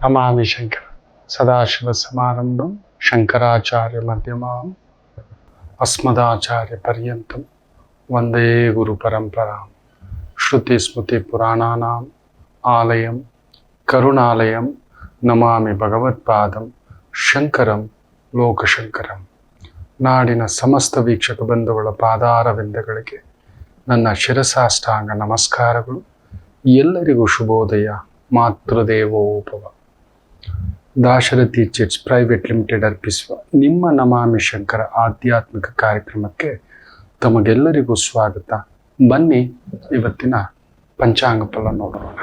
ಫಂಡ್ಸ್ಗೆ ನಮಾಮಿ ಶಂಕರ ಸದಾಶಿವ ಸಮಾರಂಭಂ ಶಂಕರಾಚಾರ್ಯ ಮಧ್ಯಮಾಂ ಅಸ್ಮದಾಚಾರ್ಯ ಪರ್ಯಂತಂ ವಂದೇ ಗುರು ಪರಂಪರಾಂ ಶ್ರುತಿ ಸ್ಮೃತಿ ಪುರಾಣಾನಾಂ ಆಲಯಂ ಕರುಣಾಲಯಂ ನಮಾಮಿ ಭಗವತ್ಪಾದಂ ಶಂಕರಂ ಲೋಕಶಂಕರಂ ನಾಡಿನ ಸಮಸ್ತ ವೀಕ್ಷಕ ಬಂಧುಗಳ ಪಾದಾರವಿಂದಗಳಿಗೆ ನನ್ನ ಶಿರಸಾಷ್ಟಾಂಗ ನಮಸ್ಕಾರಗಳು ಎಲ್ಲರಿಗೂ ಶುಭೋದಯ ಮಾತೃದೇವೋಪವ ದಾಶರಥಿ ಚರ್ಚ್ ಪ್ರೈವೇಟ್ ಲಿಮಿಟೆಡ್ ಅರ್ಪಿಸುವ ನಿಮ್ಮ ನಮಾಮಿ ಶಂಕರ ಆಧ್ಯಾತ್ಮಿಕ ಕಾರ್ಯಕ್ರಮಕ್ಕೆ ತಮಗೆಲ್ಲರಿಗೂ ಸ್ವಾಗತ. ಬನ್ನಿ ಇವತ್ತಿನ ಪಂಚಾಂಗ ಫಲ ನೋಡೋಣ.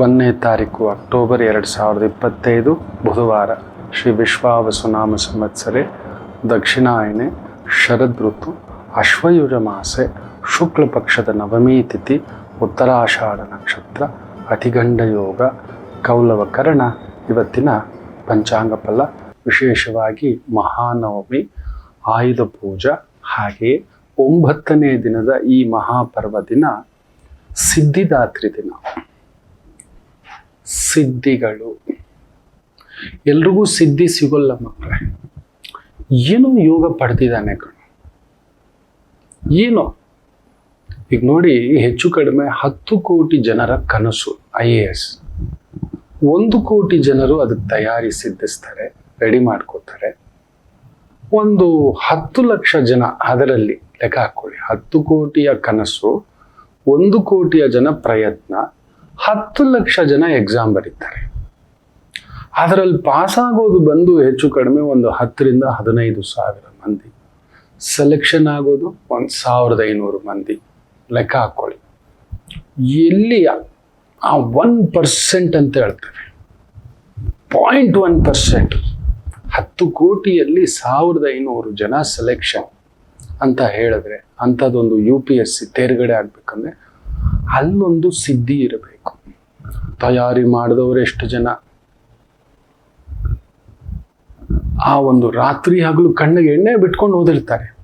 ಒಂದನೇ ತಾರೀಕು ಅಕ್ಟೋಬರ್ ಎರಡು ಸಾವಿರದ ಇಪ್ಪತ್ತೈದು, ಬುಧವಾರ ಶ್ರೀ ವಿಶ್ವಾವಸುನಾಮ ಸಂವತ್ಸರೆ. ದಕ್ಷಿಣಾಯನೆ, ಶರದ್ ಋತು, ಅಶ್ವಯುಜ ಮಾಸೆ, ಶುಕ್ಲ ಪಕ್ಷದ ನವಮಿ ತಿಥಿ, ಉತ್ತರಾಷಾಢ ನಕ್ಷತ್ರ, ಅತಿಗಂಡ ಯೋಗ, ಕೌಲವ ಕರ್ಣ ಇವತ್ತಿನ ಪಂಚಾಂಗ ಫಲ ವಿಶೇಷವಾಗಿ ಮಹಾನವಮಿ, ಆಯುಧ ಪೂಜಾ ಹಾಗೆಯೇ ಒಂಬತ್ತನೇ ದಿನದ ಈ ಮಹಾಪರ್ವ ದಿನ ಸಿದ್ಧಿದಾತ್ರಿ ದಿನ. ಸಿದ್ಧಿಗಳು. ಎಲ್ರಿಗೂ ಸಿದ್ಧಿ ಸಿಗೋಲ್ಲ ಮಕ್ಕಳೇ. ಏನು ಯೋಗ ಪಡೆದಿದ್ದಾನೆ ಏನೋ. ಈಗ ನೋಡಿ, ಹೆಚ್ಚು ಕಡಿಮೆ ಹತ್ತು ಕೋಟಿ ಜನರ ಕನಸು ಐ ಎ ಎಸ್ ಒಂದು ಕೋಟಿ ಜನರು ಅದಕ್ಕೆ ತಯಾರಿ ಸಿದ್ಧಿಸ್ತಾರೆ ರೆಡಿ ಮಾಡ್ಕೋತಾರೆ. ಒಂದು ಹತ್ತು ಲಕ್ಷ ಜನ ಅದರಲ್ಲಿ ಲೆಕ್ಕ ಹಾಕೊಳ್ಳಿ. ಹತ್ತು ಕೋಟಿಯ ಕನಸು, ಒಂದು ಕೋಟಿಯ ಜನ ಪ್ರಯತ್ನ, ಹತ್ತು ಲಕ್ಷ ಜನ ಎಕ್ಸಾಮ್ ಬರೀತಾರೆ. ಅದರಲ್ಲಿ ಪಾಸ್ ಆಗೋದು ಬಂದು ಹೆಚ್ಚು ಕಡಿಮೆ ಒಂದು ಹತ್ತರಿಂದ ಹದಿನೈದು ಸಾವಿರ ಮಂದಿ. ಸೆಲೆಕ್ಷನ್ ಆಗೋದು ಒಂದು ಸಾವಿರದ ಐನೂರು ಮಂದಿ. ಲೆಕ್ಕ ಹಾಕೊಳ್ಳಿ. ಎಲ್ಲಿ ಆ ಒನ್ ಪರ್ಸೆಂಟ್ ಅಂತ ಹೇಳ್ತೇವೆ ಪಾಯಿಂಟ್ ಒನ್ ಪರ್ಸೆಂಟ್ ಹತ್ತು ಕೋಟಿಯಲ್ಲಿ ಸಾವಿರದ ಐನೂರು ಜನ ಸೆಲೆಕ್ಷನ್ ಅಂತ ಹೇಳಿದ್ರೆ ಅಂಥದ್ದೊಂದು ಯು ಪಿ ಎಸ್ ಸಿ ತೇರ್ಗಡೆ ಆಗ್ಬೇಕಂದ್ರೆ ಅಲ್ಲೊಂದು ಸಿದ್ಧಿ ಇರಬೇಕು. ತಯಾರಿ ಮಾಡಿದವರು ಎಷ್ಟು ಜನ? ಆ ಒಂದು ರಾತ್ರಿ ಹಗಲು ಕಣ್ಣಿಗೆ ಎಣ್ಣೆ ಬಿಟ್ಕೊಂಡು ಓದಿರ್ತಾರೆ.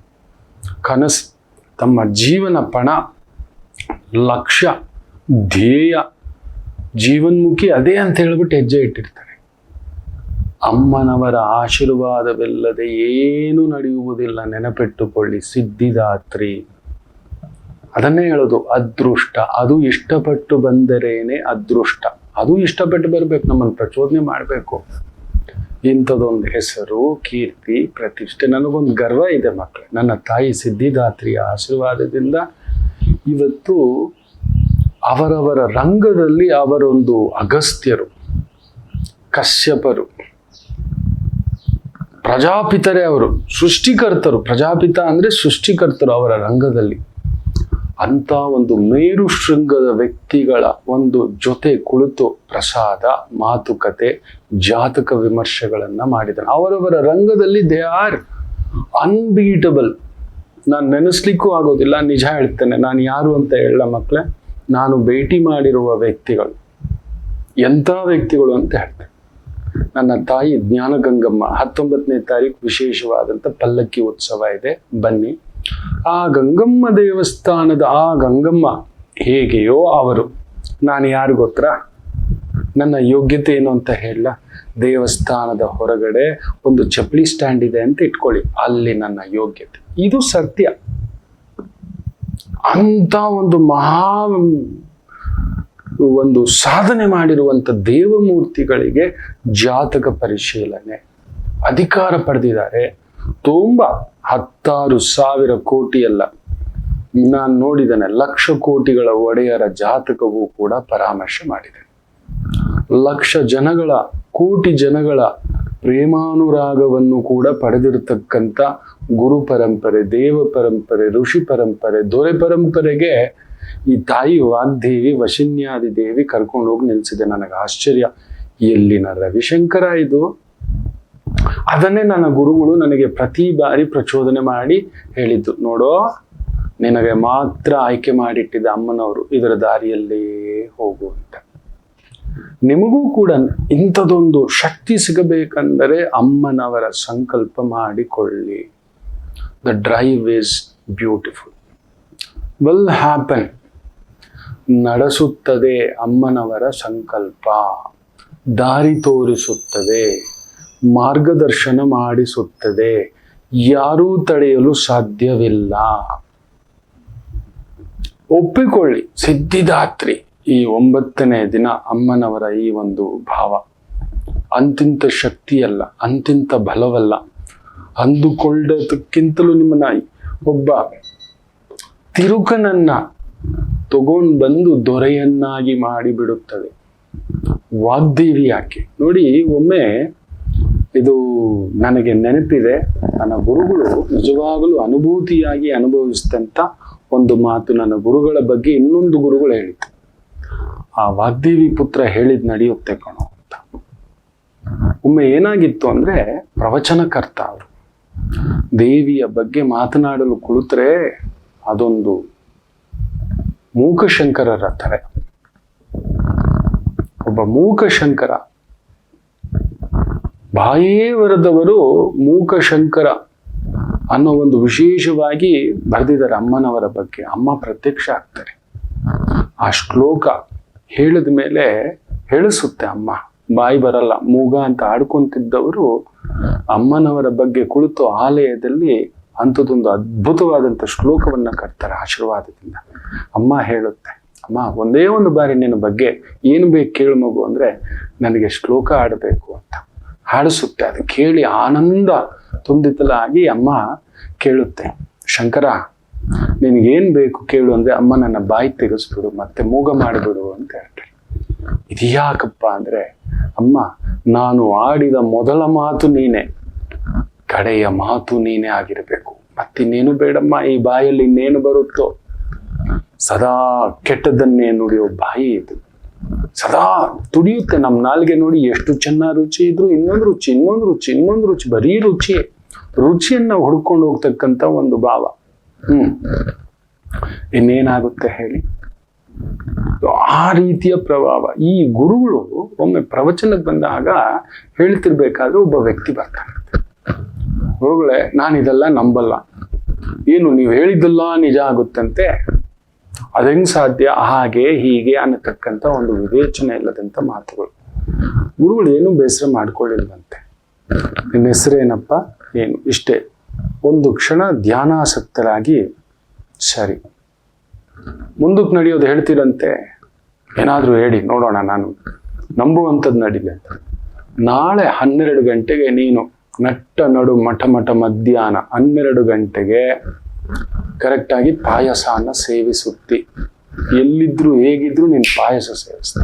ಕನಸು, ತಮ್ಮ ಜೀವನ ಪಣ, ಲಕ್ಷ್ಯ, ಧ್ಯೇಯ ಜೀವನ್ಮುಖಿ ಅದೇ ಅಂತ ಹೇಳ್ಬಿಟ್ಟು ಹೆಜ್ಜೆ ಇಟ್ಟಿರ್ತಾರೆ. ಅಮ್ಮನವರ ಆಶೀರ್ವಾದವಿಲ್ಲದೆ ಏನೂ ನಡೆಯುವುದಿಲ್ಲ. ನೆನಪಿಟ್ಟುಕೊಳ್ಳಿ, ಸಿದ್ಧಿದಾತ್ರಿ. ಅದನ್ನೇ ಹೇಳೋದು, ಅದೃಷ್ಟ. ಅದು ಇಷ್ಟಪಟ್ಟು ಬಂದರೇನೆ ಅದೃಷ್ಟ. ಅದು ಇಷ್ಟಪಟ್ಟು ಬರಬೇಕು, ನಮ್ಮನ್ನು ಪ್ರಚೋದನೆ ಮಾಡಬೇಕು. ಇಂಥದೊಂದು ಹೆಸರು, ಕೀರ್ತಿ, ಪ್ರತಿಷ್ಠೆ. ನನಗೊಂದು ಗರ್ವ ಇದೆ ಮಕ್ಕಳು. ನನ್ನ ತಾಯಿ ಸಿದ್ಧಿದಾತ್ರಿಯ ಆಶೀರ್ವಾದದಿಂದ ಇವತ್ತು ಅವರವರ ರಂಗದಲ್ಲಿ ಅವರೊಂದು ಅಗಸ್ತ್ಯರು, ಕಶ್ಯಪರು, ಪ್ರಜಾಪಿತರೇ ಅವರು, ಸೃಷ್ಟಿಕರ್ತರು, ಪ್ರಜಾಪಿತ ಅಂದರೆ ಸೃಷ್ಟಿಕರ್ತರು ಅವರ ರಂಗದಲ್ಲಿ. ಅಂತ ಒಂದು ಮೇರು ಶೃಂಗದ ವ್ಯಕ್ತಿಗಳ ಒಂದು ಜೊತೆ ಕುಳಿತು ಪ್ರಸಾದ, ಮಾತುಕತೆ, ಜಾತಕ ವಿಮರ್ಶೆಗಳನ್ನು ಮಾಡಿದರು. ಅವರವರ ರಂಗದಲ್ಲಿ ದೇ ಆರ್ ಅನ್ಬೀಟಬಲ್ ನಾನು ನೆನೆಸ್ಲಿಕ್ಕೂ ಆಗೋದಿಲ್ಲ, ನಿಜ ಹೇಳ್ತೇನೆ. ನಾನು ಯಾರು ಅಂತ ಹೇಳ ಮಕ್ಕಳೇ ನಾನು ಭೇಟಿ ಮಾಡಿರುವ ವ್ಯಕ್ತಿಗಳು ಎಂಥ ವ್ಯಕ್ತಿಗಳು ಅಂತ ಹೇಳ್ತಾರೆ ನನ್ನ ತಾಯಿ ಜ್ಞಾನಗಂಗಮ್ಮ, ಹತ್ತೊಂಬತ್ತನೇ ತಾರೀಕು ವಿಶೇಷವಾದಂಥ ಪಲ್ಲಕ್ಕಿ ಉತ್ಸವ ಇದೆ, ಬನ್ನಿ. ಆ ಗಂಗಮ್ಮ ದೇವಸ್ಥಾನದ ಆ ಗಂಗಮ್ಮ ಹೇಗೆಯೋ ಅವರು, ನಾನು ಯಾರು ನನ್ನ ಯೋಗ್ಯತೆ ಏನು ಅಂತ ಹೇಳ ದೇವಸ್ಥಾನದ ಹೊರಗಡೆ ಒಂದು ಚಪ್ಪಲಿ ಸ್ಟ್ಯಾಂಡ್ ಇದೆ ಅಂತ ಇಟ್ಕೊಳ್ಳಿ, ಅಲ್ಲಿ ನನ್ನ ಯೋಗ್ಯತೆ. ಇದು ಸತ್ಯ. ಅಂತ ಒಂದು ಮಹಾ ಒಂದು ಸಾಧನೆ ಮಾಡಿರುವಂಥ ದೇವಮೂರ್ತಿಗಳಿಗೆ ಜಾತಕ ಪರಿಶೀಲನೆ, ಅಧಿಕಾರ ಪಡೆದಿದ್ದಾರೆ. ತುಂಬ ಹತ್ತಾರು ಸಾವಿರ ಕೋಟಿ ಅಲ್ಲ, ನಾನು ನೋಡಿದ್ದೇನೆ, ಲಕ್ಷ ಕೋಟಿಗಳ ಒಡೆಯರ ಜಾತಕವೂ ಕೂಡ ಪರಾಮರ್ಶೆ ಮಾಡಿದೆ. ಲಕ್ಷ ಜನಗಳ, ಕೋಟಿ ಜನಗಳ ಪ್ರೇಮಾನುರಾಗವನ್ನು ಕೂಡ ಪಡೆದಿರತಕ್ಕಂಥ ಗುರು ಪರಂಪರೆ, ದೇವ ಪರಂಪರೆ, ಋಷಿ ಪರಂಪರೆ, ದೊರೆ ಪರಂಪರೆಗೆ ಈ ತಾಯಿ ವಾಗ್ದೇವಿ, ವಶಿನ್ಯಾದಿ ದೇವಿ ಕರ್ಕೊಂಡು ಹೋಗಿ ನಿಲ್ಸಿದೆ. ನನಗೆ ಆಶ್ಚರ್ಯ. ಎಲ್ಲಿನ ರವಿಶಂಕರ ಇದು? ಅದನ್ನೇ ನನ್ನ ಗುರುಗಳು ನನಗೆ ಪ್ರತಿ ಬಾರಿ ಪ್ರಚೋದನೆ ಮಾಡಿ ಹೇಳಿದ್ದು. ನೋಡೋ, ನಿನಗೆ ಮಾತ್ರ ಆಯ್ಕೆ ಮಾಡಿಟ್ಟಿದ್ದ ಅಮ್ಮನವರು, ಇದರ ದಾರಿಯಲ್ಲೇ ಹೋಗು ಅಂತ. ನಿಮಗೂ ಕೂಡ ಇಂಥದೊಂದು ಶಕ್ತಿ ಸಿಗಬೇಕೆಂದರೆ ಅಮ್ಮನವರ ಸಂಕಲ್ಪ ಮಾಡಿಕೊಳ್ಳಿ. The drive is beautiful will happen ನಡೆಸುತ್ತದೆ ಅಮ್ಮನವರ ಸಂಕಲ್ಪ. ದಾರಿ ತೋರಿಸುತ್ತದೆ. ಮಾರ್ಗದರ್ಶನ ಮಾಡಿಸುತ್ತದೆ. ಯಾರೂ ತಡೆಯಲು ಸಾಧ್ಯವಿಲ್ಲ. ಒಪ್ಪಿಕೊಳ್ಳಿ. ಸಿದ್ಧಿದಾತ್ರಿ. ಈ ಒಂಬತ್ತನೇ ದಿನ ಅಮ್ಮನವರ ಈ ಒಂದು ಭಾವ. ಅಂತಿಂತ ಶಕ್ತಿಯಲ್ಲ, ಅಂತಿಂತ ಬಲವಲ್ಲ. ಅಂದುಕೊಳ್ಳೋದಕ್ಕಿಂತಲೂ ನಾಯಿ ಒಬ್ಬ ತಿರುಕನನ್ನ ತಗೊಂಡು ಬಂದು ದೊರೆಯನ್ನಾಗಿ ಮಾಡಿಬಿಡುತ್ತದೆ. ವಾಗ್ದೇವಿ ಯಾಕೆ? ನೋಡಿ, ಒಮ್ಮೆ ಇದು ನನಗೆ ನೆನಪಿದೆ. ನನ್ನ ಗುರುಗಳು ನಿಜವಾಗಲೂ ಅನುಭೂತಿಯಾಗಿ ಅನುಭವಿಸಿದಂಥ ಒಂದು ಮಾತು ನನ್ನ ಗುರುಗಳ ಬಗ್ಗೆ ಇನ್ನೊಂದು ಗುರುಗಳು ಹೇಳಿತು ಆ ವಾಗ್ದೇವಿ ಪುತ್ರ ಹೇಳಿದ್ ನಡೆಯುತ್ತೆ ಕಣೋ ಅಂತ. ಒಮ್ಮೆ ಏನಾಗಿತ್ತು ಅಂದ್ರೆ ಪ್ರವಚನಕರ್ತ ಅವರು. ದೇವಿಯ ಬಗ್ಗೆ ಮಾತನಾಡಲು ಕುಳಿತರೆ ಅದೊಂದು ಮೂಕಶಂಕರರ ಥರ ಒಬ್ಬ ಮೂಕಶಂಕರ. ಬಾಯೇ ವರದವರು ಮೂಕಶಂಕರ ಅನ್ನೋ ಒಂದು ವಿಶೇಷವಾಗಿ ಬರೆದಿದ್ದಾರೆ ಅಮ್ಮನವರ ಬಗ್ಗೆ. ಅಮ್ಮ ಪ್ರತ್ಯಕ್ಷ ಆಗ್ತಾರೆ. ಆ ಶ್ಲೋಕ ಹೇಳಿದ ಮೇಲೆ ಹೇಳಿಸುತ್ತೆ ಅಮ್ಮ. ಬಾಯಿ ಬರಲ್ಲ. ಮೂಗ ಅಂತ ಆಡ್ಕೊಂತಿದ್ದವರು ಅಮ್ಮನವರ ಬಗ್ಗೆ ಕುಳಿತು ಆಲಯದಲ್ಲಿ ಅಂಥದ್ದೊಂದು ಅದ್ಭುತವಾದಂಥ ಶ್ಲೋಕವನ್ನು ಕಟ್ತಾರೆ ಆಶೀರ್ವಾದದಿಂದ. ಅಮ್ಮ ಹೇಳುತ್ತೆ, ಅಮ್ಮ, ಒಂದೇ ಒಂದು ಬಾರಿ ನಿನ್ನ ಬಗ್ಗೆ ಏನು ಬೇಕು ಕೇಳು ಮಗು ಅಂದರೆ ನನಗೆ ಶ್ಲೋಕ ಆಡಬೇಕು ಅಂತ. ಹಾಡಿಸುತ್ತೆ, ಅದು ಕೇಳಿ ಆನಂದ ತುಂಬಿತಲಾಗಿ ಅಮ್ಮ ಕೇಳುತ್ತೆ, ಶಂಕರ ನಿನಗೇನ್ ಬೇಕು ಕೇಳು ಅಂದ್ರೆ ಅಮ್ಮ ನನ್ನ ಬಾಯಿ ತೆಗೆಸ್ಬಿಡು, ಮತ್ತೆ ಮೂಗ ಮಾಡಿಬಿಡು ಅಂತ ಹೇಳ್ತಾರೆ. ಇದ್ಯಾಕಪ್ಪ ಅಂದ್ರೆ, ಅಮ್ಮ, ನಾನು ಆಡಿದ ಮೊದಲ ಮಾತು ನೀನೆ, ಕಡೆಯ ಮಾತು ನೀನೇ ಆಗಿರಬೇಕು. ಮತ್ತಿನ್ನೇನು ಬೇಡಮ್ಮ, ಈ ಬಾಯಲ್ಲಿ ಇನ್ನೇನು ಬರುತ್ತೋ? ಸದಾ ಕೆಟ್ಟದನ್ನೇ ನುಡಿಯೋ ಬಾಯಿ ಇದು. ಸದಾ ತುಡಿಯುತ್ತೆ ನಮ್ಮ ನಾಲ್ಗೆ ನೋಡಿ, ಎಷ್ಟು ಚೆನ್ನಾಗಿ ರುಚಿ ಇದ್ರು ಇನ್ನೊಂದು ರುಚಿ ಇನ್ನೊಂದು ರುಚಿ ಇನ್ನೊಂದು ರುಚಿ, ಬರೀ ರುಚಿ. ರುಚಿಯನ್ನ ಹುಡ್ಕೊಂಡು ಹೋಗ್ತಕ್ಕಂಥ ಒಂದು ಭಾವ. ಹ್ಮ್. ಇನ್ನೇನಾಗುತ್ತೆ ಹೇಳಿ? ಆ ರೀತಿಯ ಪ್ರಭಾವ. ಈ ಗುರುಗಳು ಒಮ್ಮೆ ಪ್ರವಚನಕ್ಕೆ ಬಂದಾಗ ಹೇಳ್ತಿರ್ಬೇಕಾದ್ರೆ ಒಬ್ಬ ವ್ಯಕ್ತಿ ಬರ್ತಾನೆ. ಗುರುಗಳೇ, ನಾನು ಇದೆಲ್ಲ ನಂಬಲ್ಲ. ಏನು, ನೀವು ಹೇಳಿದ್ದೆಲ್ಲ ನಿಜ ಆಗುತ್ತಂತೆ? ಅದೆಂಗ್ ಸಾಧ್ಯ? ಹಾಗೆ, ಹೀಗೆ ಅನ್ನತಕ್ಕಂಥ ಒಂದು ವಿವೇಚನೆ ಇಲ್ಲದಂಥ ಮಾತುಗಳು. ಗುರುಗಳು ಏನು ಬೇಸರ ಮಾಡ್ಕೊಳ್ಳಿಲ್ವಂತೆ ನಿನ್ನ ಹೆಸರೇನಪ್ಪ? ಏನು? ಇಷ್ಟೇ. ಒಂದು ಕ್ಷಣ ಧ್ಯಾನಾಸಕ್ತರಾಗಿ ಸರಿ. ಮುಂದಕ್ಕೆ ನಡೆಯೋದು ಹೇಳ್ತೀರಂತೆ. ಏನಾದರೂ ಹೇಳಿ, ನೋಡೋಣ ನಾನು. ನಂಬುವಂಥದ್ದು ನಡೀಲಿ. ನಾಳೆ ಹನ್ನೆರಡು ಗಂಟೆಗೆ ನೀನು ನಟ್ಟ ನಡು ಮಠ ಮಠ ಮಧ್ಯಾಹ್ನ ಹನ್ನೆರಡು ಗಂಟೆಗೆ ಕರೆಕ್ಟಾಗಿ ಪಾಯಸನ ಸೇವಿಸುತ್ತಿ. ಎಲ್ಲಿದ್ರು ಹೇಗಿದ್ರು ನೀನು ಪಾಯಸ ಸೇವಿಸ್ತ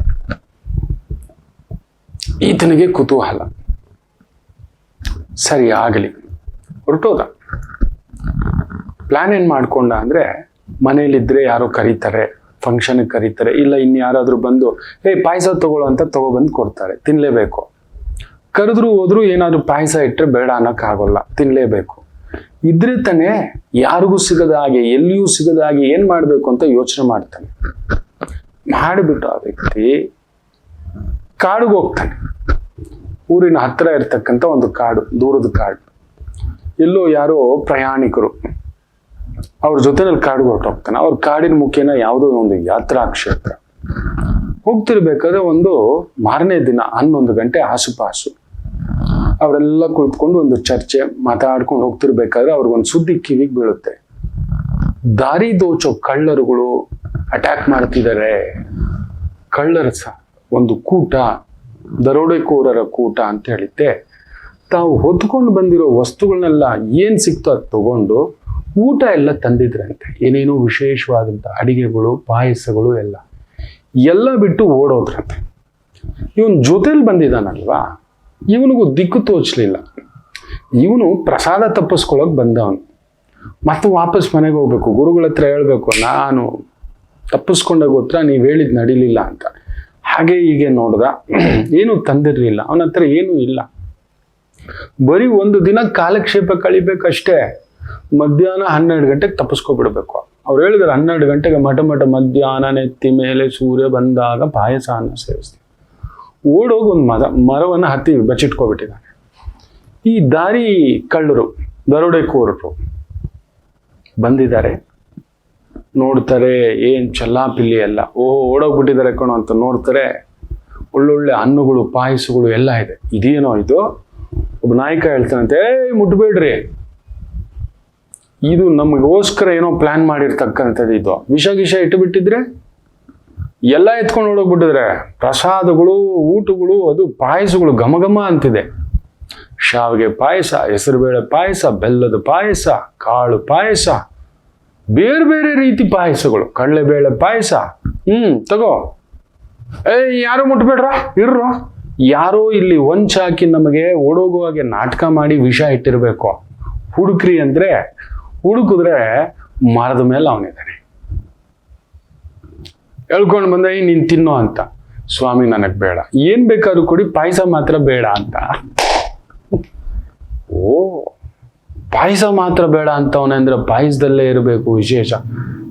ಈತನಿಗೆ ಕುತೂಹಲ. ಸರಿ, ಆಗಲಿ. ಹೊರಟೋದ. ಪ್ಲಾನ್ ಏನು ಮಾಡ್ಕೊಂಡ ಅಂದ್ರೆ ಮನೇಲಿದ್ರೆ ಯಾರೋ ಕರೀತಾರೆ ಫಂಕ್ಷನ್ಗೆ ಕರೀತಾರೆ, ಇಲ್ಲ ಇನ್ಯಾರಾದ್ರೂ ಬಂದು ಏ ಪಾಯಸ ತಗೊಳ್ಳೋ ಅಂತ ತಗೊಬಂದು ಕೊಡ್ತಾರೆ, ತಿನ್ಲೇಬೇಕು. ಕರೆದ್ರು ಹೋದ್ರು ಏನಾದ್ರು ಪಾಯಸ ಇಟ್ಟರೆ ಬೇಡ ಅನ್ನೋಕ್ಕಾಗೋಲ್ಲ, ತಿನ್ಲೇಬೇಕು. ಇದ್ರೆ ತಾನೇ ಯಾರಿಗೂ ಸಿಗದ ಹಾಗೆ, ಎಲ್ಲಿಯೂ ಸಿಗದ ಹಾಗೆ ಏನ್ ಮಾಡ್ಬೇಕು ಅಂತ ಯೋಚನೆ ಮಾಡ್ತಾನೆ. ಮಾಡಿಬಿಟ್ಟು ಆ ವ್ಯಕ್ತಿ, ಕಾಡಿಗೆ ಹೋಗ್ತಾನೆ. ಊರಿನ ಹತ್ತಿರ ಇರ್ತಕ್ಕಂಥ ಒಂದು ಕಾಡು, ದೂರದ ಕಾಡು. ಎಲ್ಲೋ ಯಾರೋ ಪ್ರಯಾಣಿಕರು ಅವ್ರ ಜೊತೆನಲ್ಲಿ ಕಾಡಿಗೆ ಹೊರಟೋಗ್ತಾನೆ. ಅವ್ರ ಕಾಡಿನ ಮುಖೇನ ಯಾವುದೋ ಒಂದು ಯಾತ್ರಾ ಕ್ಷೇತ್ರ ಹೋಗ್ತಿರ್ಬೇಕಾದ್ರೆ ಒಂದು ಮಾರನೇ ದಿನ ಹನ್ನೊಂದು ಗಂಟೆ ಆಸುಪಾಸು. ಅವರೆಲ್ಲ ಕುಳಿತುಕೊಂಡು ಒಂದು ಚರ್ಚೆ ಮಾತಾಡ್ಕೊಂಡು ಹೋಗ್ತಿರ್ಬೇಕಾದ್ರೆ ಅವ್ರಿಗೊಂದು ಸುದ್ದಿ ಕಿವಿಗೆ ಬೀಳುತ್ತೆ. ದಾರಿ ದೋಚೋ ಕಳ್ಳರುಗಳು ಅಟ್ಯಾಕ್ ಮಾಡ್ತಿದ್ದಾರೆ ಕಳ್ಳರ ಒಂದು ಕೂಟ, ದರೋಡೆಕೋರರ ಕೂಟ ಅಂತ ಹೇಳಿದ್ದೆ. ತಾವು ಹೊತ್ಕೊಂಡು ಬಂದಿರೋ ವಸ್ತುಗಳನ್ನೆಲ್ಲ ಏನು ಸಿಕ್ತೋ ಅದು ತಗೊಂಡು ಊಟ ಎಲ್ಲ ತಂದಿದ್ರಂತೆ. ಏನೇನೋ ವಿಶೇಷವಾದಂಥ ಅಡಿಗೆಗಳು, ಪಾಯಸಗಳು ಎಲ್ಲ. ಎಲ್ಲ ಬಿಟ್ಟು ಓಡೋದ್ರಂತೆ. ಇವನ್ ಜೊತೆಲಿ ಬಂದಿದ್ದಾನಲ್ವಾ ಇವನಿಗೂ ದಿಕ್ಕು ತೋಚಲಿಲ್ಲ. ಇವನು ಪ್ರಸಾದ ತಪ್ಪಿಸ್ಕೊಳಕ್ ಬಂದವನು. ಮತ್ತೆ ವಾಪಸ್ ಮನೆಗೆ ಹೋಗ್ಬೇಕು. ಗುರುಗಳ ಹತ್ರ ಹೇಳಬೇಕು, ನಾನು ತಪ್ಪಿಸ್ಕೊಂಡ ಗೊತ್ತಾ? ನೀವು ಹೇಳಿದ್ ನಡೀಲಿಲ್ಲ ಅಂತ. ಹಾಗೆ ಹೀಗೆ ನೋಡ್ದ. ಏನು ತಂದಿರಲಿಲ್ಲ. ಅವನ ಹತ್ರ ಏನೂ ಇಲ್ಲ. ಬರೀ ಒಂದು ದಿನ ಕಾಲಕ್ಷೇಪ ಕಳಿಬೇಕಷ್ಟೇ ಮಧ್ಯಾಹ್ನ ಹನ್ನೆರಡು ಗಂಟೆಗೆ ತಪ್ಪಿಸ್ಕೊಬಿಡ್ಬೇಕು. ಅವ್ರು ಹೇಳಿದ್ರು ಹನ್ನೆರಡು ಗಂಟೆಗೆ ಮಠ ಮಠ ಮಧ್ಯಾಹ್ನ ನೆತ್ತಿ ಮೇಲೆ ಸೂರ್ಯ ಬಂದಾಗ ಪಾಯಸ ಅನ್ನ ಸೇವಿಸ್ತೀವಿ ಓಡೋಗಿ ಒಂದು ಮರ, ಮರವನ್ನು ಹತ್ತಿ ಬಚ್ಚಿಟ್ಕೊಬಿಟ್ಟಿದ್ದಾನೆ ಈ ದಾರಿ ಕಳ್ಳರು, ದರೋಡೆಕೋರರು ಬಂದಿದ್ದಾರೆ. ನೋಡ್ತಾರೆ ಏನ್ ಚಲ್ಲಾಪಿಲ್ಲಿ ಎಲ್ಲ. ಓ ಓಡೋಗ್ಬಿಟ್ಟಿದ್ದಾರೆ ಕಣೋ ಅಂತ ನೋಡ್ತಾರೆ. ಒಳ್ಳೊಳ್ಳೆ ಹಣ್ಣುಗಳು, ಪಾಯಸಗಳು ಎಲ್ಲ ಇದೆ. ಇದೇನೋ ಇದು? ಒಬ್ಬ ನಾಯಕ ಹೇಳ್ತಾನಂತೆ ಏಯ್, ಮುಟ್ಬೇಡ್ರಿ. ಇದು ನಮಗೋಸ್ಕರ ಏನೋ ಪ್ಲಾನ್ ಮಾಡಿರ್ತಕ್ಕಂಥದ್ದು ಇದು. ವಿಷ ಗಿಷ ಇಟ್ಟುಬಿಟ್ಟಿದ್ರೆ ಎಲ್ಲ ಎತ್ಕೊಂಡು ಹೋಗ್ಬಿಟ್ಟಿದ್ರೆ, ಪ್ರಸಾದಗಳು, ಊಟಗಳು, ಅದು ಪಾಯಸಗಳು ಘಮ ಘಮ ಅಂತಿದೆ. ಶಾವಿಗೆ ಪಾಯಸ, ಹೆಸರುಬೇಳೆ ಪಾಯಸ, ಬೆಲ್ಲದ ಪಾಯಸ, ಕಾಳು ಪಾಯಸ, ಬೇರೆ ಬೇರೆ ರೀತಿ ಪಾಯಸಗಳು. ಕಡಲೆಬೇಳೆ ಪಾಯಸ. ಹ್ಮ್, ತಗೋ. ಏ ಯಾರು ಮುಟ್ಬೇಡ್ರ? ಇರ್ರೋ. ಯಾರೋ ಇಲ್ಲಿ ಒಂಚಾಕಿ ನಮಗೆ ಓಡೋಗುವಾಗೆ ನಾಟಕ ಮಾಡಿ ವಿಷ ಇಟ್ಟಿರಬೇಕು. ಹುಡುಕ್ರಿ ಅಂದ್ರೆ ಹುಡುಕಿದ್ರೆ ಮರದ ಮೇಲೆ ಅವನಿದ್ದಾನೆ ಹೇಳ್ಕೊಂಡು ಬಂದ ನೀನು ನೀನ್ ತಿನ್ನೋ ಅಂತ. ಸ್ವಾಮಿ, ನನಗ್ ಬೇಡ. ಏನ್ ಬೇಕಾದ್ರೂ ಕೊಡಿ, ಪಾಯಸ ಮಾತ್ರ ಬೇಡ ಅಂತ. ಓ, ಪಾಯಸ ಮಾತ್ರ ಬೇಡ ಅಂತ ಅಂದ್ರೆ ಪಾಯಸದಲ್ಲೇ ಇರಬೇಕು ವಿಶೇಷ.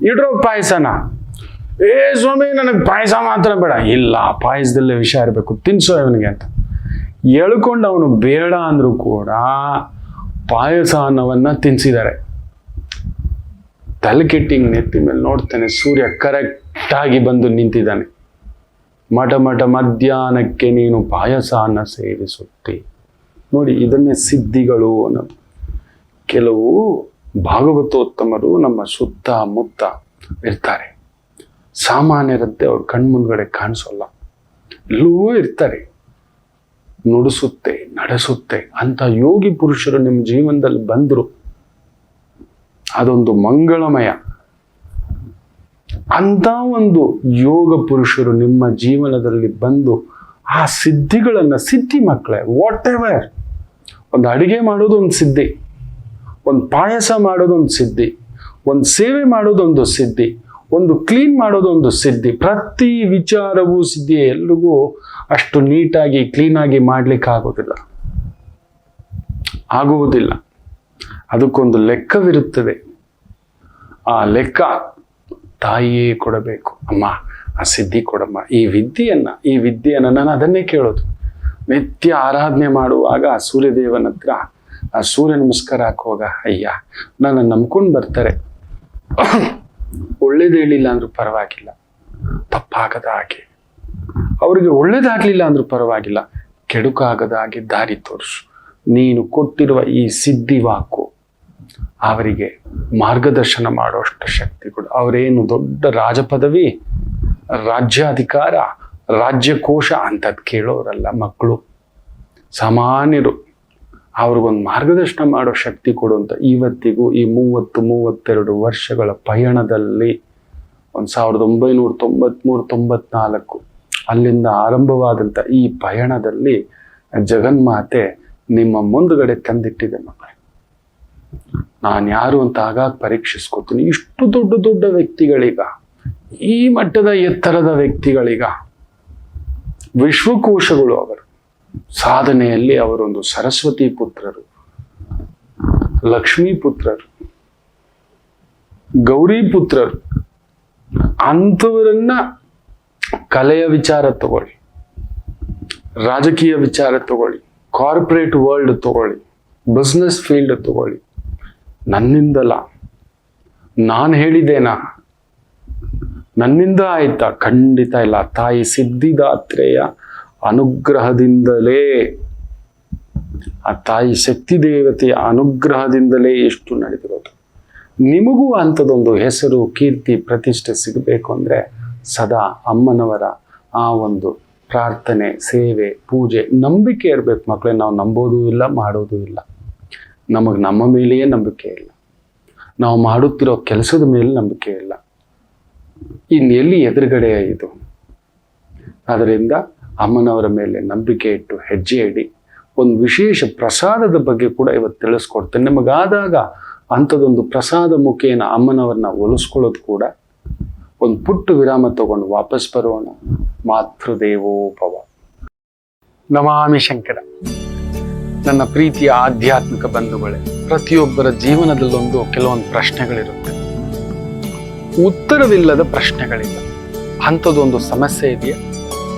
ಇಡ್ರೋ ಪಾಯಸನ. ಏ ಸ್ವಾಮಿ, ನನಗೆ ಪಾಯಸ ಮಾತ್ರ ಬೇಡ. ಇಲ್ಲ, ಪಾಯಸದಲ್ಲೇ ವಿಷ ಇರಬೇಕು. ತಿನ್ಸೋ ಇವನಿಗೆ ಅಂತ. ಎಳ್ಕೊಂಡು ಅವನು ಬೇಡ ಅಂದರೂ ಕೂಡ ಪಾಯಸ ಅನ್ನವನ್ನ ತಿನ್ಸಿದ್ದಾರೆ ತಲೆ ಕೆಟ್ಟಿಂಗ್ ನೆತ್ತಿ ಮೇಲೆ ನೋಡ್ತಾನೆ, ಸೂರ್ಯ ಕರೆಕ್ಟಾಗಿ ಬಂದು ನಿಂತಿದ್ದಾನೆ. ಮಠ ಮಠ ಮಧ್ಯಾಹ್ನಕ್ಕೆ ನೀನು ಪಾಯಸ ಅನ್ನ ಸೇವಿಸುತ್ತಿ. ನೋಡಿ, ಇದನ್ನೇ ಸಿದ್ಧಿಗಳು ಅನ್ನೋದು. ಕೆಲವು ಭಾಗವತೋತ್ತಮರು ನಮ್ಮ ಸುತ್ತ ಮುತ್ತ ಇರ್ತಾರೆ. ಸಾಮಾನ್ಯರಂತೆ ಅವ್ರ ಕಣ್ಮುಂದ್ಗಡೆ ಕಾಣಿಸೋಲ್ಲ. ಎಲ್ಲೂ ಇರ್ತಾರೆ. ನುಡಿಸುತ್ತೆ, ನಡೆಸುತ್ತೆ. ಅಂತ ಯೋಗಿ ಪುರುಷರು ನಿಮ್ಮ ಜೀವನದಲ್ಲಿ ಬಂದರು, ಅದೊಂದು ಮಂಗಳಮಯ. ಅಂತ ಒಂದು ಯೋಗ ಪುರುಷರು ನಿಮ್ಮ ಜೀವನದಲ್ಲಿ ಬಂದು, ಆ ಸಿದ್ಧಿಗಳನ್ನು ಸಿದ್ಧಿ ಮಕ್ಕಳೇ ವಾಟ್ ಎವರ್ ಒಂದು ಅಡಿಗೆ ಮಾಡೋದು ಒಂದು ಸಿದ್ಧಿ, ಒಂದು ಪಾಯಸ ಮಾಡೋದು ಒಂದು ಸಿದ್ಧಿ, ಒಂದು ಸೇವೆ ಮಾಡೋದೊಂದು ಸಿದ್ಧಿ. ಒಂದು ಕ್ಲೀನ್ ಮಾಡೋದು ಒಂದು ಸಿದ್ಧಿ. ಪ್ರತಿ ವಿಚಾರವೂ ಸಿದ್ಧಿ ಎಲ್ರಿಗೂ ಅಷ್ಟು ನೀಟಾಗಿ ಕ್ಲೀನಾಗಿ ಮಾಡ್ಲಿಕ್ಕೆ ಆಗೋದಿಲ್ಲ. ಆಗುವುದಿಲ್ಲ. ಅದಕ್ಕೊಂದು ಲೆಕ್ಕವಿರುತ್ತದೆ. ಆ ಲೆಕ್ಕ ತಾಯಿಯೇ ಕೊಡಬೇಕು. ಅಮ್ಮ, ಆ ಸಿದ್ಧಿ ಕೊಡಮ್ಮ. ಈ ವಿದ್ಯೆಯನ್ನು ಈ ವಿದ್ಯೆಯನ್ನು ನಾನು ಅದನ್ನೇ ಕೇಳೋದು. ನಿತ್ಯ ಆರಾಧನೆ ಮಾಡುವಾಗ ಆ ಸೂರ್ಯದೇವನ ಹತ್ರ ಆ ಸೂರ್ಯ ನಮಸ್ಕಾರ ಹಾಕುವಾಗ, ಅಯ್ಯ ನನ್ನ ನಂಬ್ಕೊಂಡು ಬರ್ತಾರೆ. ಒಳ್ಳೇದು ಹೇಳಿಲ್ಲ ಅಂದ್ರೂ ಪರವಾಗಿಲ್ಲ. ತಪ್ಪಾಗದ ಹಾಗೆ. ಅವರಿಗೆ ಒಳ್ಳೇದಾಗಲಿಲ್ಲ ಅಂದ್ರೂ ಪರವಾಗಿಲ್ಲ. ಕೆಡುಕಾಗದ ಹಾಗೆ ದಾರಿ ತೋರಿಸು. ನೀನು ಕೊಟ್ಟಿರುವ ಈ ಸಿದ್ಧಿ ವಾಕು ಅವರಿಗೆ ಮಾರ್ಗದರ್ಶನ ಮಾಡುವಷ್ಟು ಶಕ್ತಿಗಳು ಅವರೇನು ದೊಡ್ಡ ರಾಜಪದವಿ, ರಾಜ್ಯಾಧಿಕಾರ, ರಾಜ್ಯಕೋಶ ಅಂತದ್ ಕೇಳೋರಲ್ಲ ಮಕ್ಕಳು. ಸಾಮಾನ್ಯರು ಅವ್ರಿಗೊಂದು ಮಾರ್ಗದರ್ಶನ ಮಾಡೋ ಶಕ್ತಿ ಕೊಡುವಂತ ಇವತ್ತಿಗೂ ಈ ಮೂವತ್ತು, ಮೂವತ್ತೆರಡು ವರ್ಷಗಳ ಪಯಣದಲ್ಲಿ ಒಂದು ಸಾವಿರದ ಒಂಬೈನೂರ ತೊಂಬತ್ಮೂರು, ತೊಂಬತ್ನಾಲ್ಕು, ಅಲ್ಲಿಂದ ಆರಂಭವಾದಂಥ ಈ ಪಯಣದಲ್ಲಿ ಜಗನ್ಮಾತೆ ನಿಮ್ಮ ಮುಂದುಗಡೆ ತಂದಿಟ್ಟಿದೆ ಮಕ್ಕಳೇ. ನಾನು ಯಾರು ಅಂತ ಆಗಾಗ ಪರೀಕ್ಷಿಸ್ಕೋತೀನಿ. ಇಷ್ಟು ದೊಡ್ಡ ದೊಡ್ಡ ವ್ಯಕ್ತಿಗಳೀಗ, ಈ ಮಟ್ಟದ ಎತ್ತರದ ವ್ಯಕ್ತಿಗಳೀಗ, ವಿಶ್ವಕೋಶಗಳು ಅವರು ಸಾಧನೆಯಲ್ಲಿ ಅವರೊಂದು ಸರಸ್ವತಿ ಪುತ್ರರು, ಲಕ್ಷ್ಮೀ ಪುತ್ರರು, ಗೌರಿ ಪುತ್ರರು, ಅಂಥವರನ್ನ ಕಲೆಯ ವಿಚಾರ ತಗೊಳ್ಳಿ, ರಾಜಕೀಯ ವಿಚಾರ ತಗೊಳ್ಳಿ ಕಾರ್ಪೊರೇಟ್ ವರ್ಲ್ಡ್ ತಗೊಳ್ಳಿ ಬಿಸ್ನೆಸ್ ಫೀಲ್ಡ್ ತಗೊಳ್ಳಿ. ನನ್ನಿಂದಲ್ಲ ನಾನು ಹೇಳಿದ್ದೇನಾ? ನನ್ನಿಂದ ಆಯ್ತಾ? ಖಂಡಿತ ಇಲ್ಲ. ತಾಯಿ ಸಿದ್ಧಿದಾತ್ರೆಯ ಅನುಗ್ರಹದಿಂದಲೇ, ಆ ತಾಯಿ ಶಕ್ತಿ ದೇವತೆಯ ಅನುಗ್ರಹದಿಂದಲೇ ಎಷ್ಟು ನಡೆದಿರೋದು. ನಿಮಗೂ ಅಂಥದ್ದೊಂದು ಹೆಸರು, ಕೀರ್ತಿ, ಪ್ರತಿಷ್ಠೆ ಸಿಗಬೇಕು ಅಂದರೆ ಸದಾ ಅಮ್ಮನವರ ಆ ಒಂದು ಪ್ರಾರ್ಥನೆ, ಸೇವೆ, ಪೂಜೆ, ನಂಬಿಕೆ ಇರಬೇಕು ಮಕ್ಕಳೇ. ನಾವು ನಂಬೋದೂ ಇಲ್ಲ, ಮಾಡೋದೂ ಇಲ್ಲ. ನಮಗೆ ನಮ್ಮ ಮೇಲೆಯೇ ನಂಬಿಕೆ ಇಲ್ಲ. ನಾವು ಮಾಡುತ್ತಿರೋ ಕೆಲಸದ ಮೇಲೆ ನಂಬಿಕೆ ಇಲ್ಲ. ಇನ್ನು ಎಲ್ಲಿ ಎದುರುಗಡೆ ಇದು? ಅದರಿಂದ ಅಮ್ಮನವರ ಮೇಲೆ ನಂಬಿಕೆ ಇಟ್ಟು ಹೆಜ್ಜೆ ಇಡಿ. ಒಂದು ವಿಶೇಷ ಪ್ರಸಾದದ ಬಗ್ಗೆ ಕೂಡ ಇವತ್ತು ತಿಳಿಸ್ಕೊಡ್ತೇನೆ. ನಿಮಗಾದಾಗ ಅಂಥದ್ದೊಂದು ಪ್ರಸಾದ ಮುಖೇನ ಅಮ್ಮನವ್ರನ್ನ ಒಲಿಸ್ಕೊಳ್ಳೋದು ಕೂಡ ಒಂದು ಪುಟ್ಟ ವಿರಾಮ ತಗೊಂಡು ವಾಪಸ್ ಬರೋಣ. ಮಾತೃದೇವೋ ಭವ ನಮಾಮಿ ಶಂಕರ. ನನ್ನ ಪ್ರೀತಿಯ ಆಧ್ಯಾತ್ಮಿಕ ಬಂಧುಗಳೇ, ಪ್ರತಿಯೊಬ್ಬರ ಜೀವನದಲ್ಲೊಂದು ಕೆಲವೊಂದು ಪ್ರಶ್ನೆಗಳಿರುತ್ತೆ. ಉತ್ತರವಿಲ್ಲದ ಪ್ರಶ್ನೆಗಳಿಲ್ಲ. ಅಂಥದ್ದೊಂದು ಸಮಸ್ಯೆ ಇದೆಯಾ?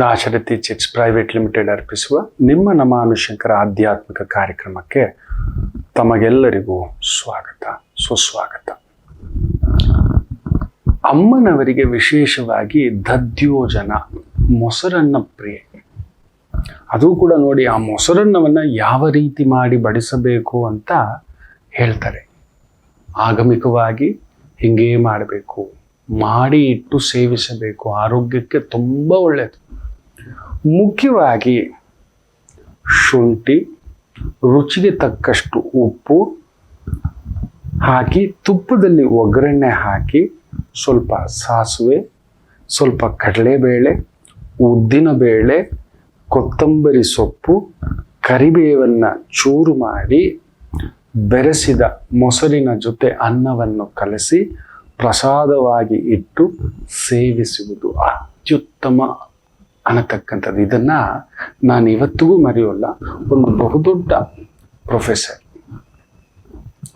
Dasharathi chits private limited ಅರ್ಪಿಸುವ ನಿಮ್ಮ ನಮಾನುಶಂಕರ ಶಂಕರ ಆಧ್ಯಾತ್ಮಿಕ ಕಾರ್ಯಕ್ರಮಕ್ಕೆ ತಮಗೆಲ್ಲರಿಗೂ ಸ್ವಾಗತ, ಸುಸ್ವಾಗತ. ಅಮ್ಮನವರಿಗೆ ವಿಶೇಷವಾಗಿ ದದ್ಯೋಜನ, ಮೊಸರನ್ನ ಪ್ರಿಯ. ಅದು ಕೂಡ ನೋಡಿ ಆ ಮೊಸರನ್ನವನ್ನು ಯಾವ ರೀತಿ ಮಾಡಿ ಬಡಿಸಬೇಕು ಅಂತ ಹೇಳ್ತಾರೆ. ಆಗಮಿಕವಾಗಿ ಹಿಂಗೇ ಮಾಡಬೇಕು, ಮಾಡಿ ಇಟ್ಟು ಸೇವಿಸಬೇಕು, ಆರೋಗ್ಯಕ್ಕೆ ತುಂಬ ಒಳ್ಳೆಯದು ಮುಖ್ಯವಾಗಿ ಶುಂಠಿ, ರುಚಿಗೆ ತಕ್ಕಷ್ಟು ಉಪ್ಪು ಹಾಕಿ, ತುಪ್ಪದಲ್ಲಿ ಒಗ್ಗರಣೆ ಹಾಕಿ, ಸ್ವಲ್ಪ ಸಾಸಿವೆ, ಸ್ವಲ್ಪ ಕಡಲೆಬೇಳೆ ಉದ್ದಿನಬೇಳೆ ಕೊತ್ತಂಬರಿ ಸೊಪ್ಪು, ಕರಿಬೇವನ್ನು ಚೂರು ಮಾಡಿ, ಬೆರೆಸಿದ ಮೊಸರಿನ ಜೊತೆ ಅನ್ನವನ್ನು ಕಲಸಿ, ಪ್ರಸಾದವಾಗಿ ಇಟ್ಟು ಸೇವಿಸುವುದು ಅತ್ಯುತ್ತಮ ಅನ್ನತಕ್ಕಂಥದ್ದು. ಇದನ್ನ ನಾನು ಇವತ್ತಿಗೂ ಮರೆಯೋಲ್ಲ. ಒಂದು ಬಹುದೊಡ್ಡ ಪ್ರೊಫೆಸರ್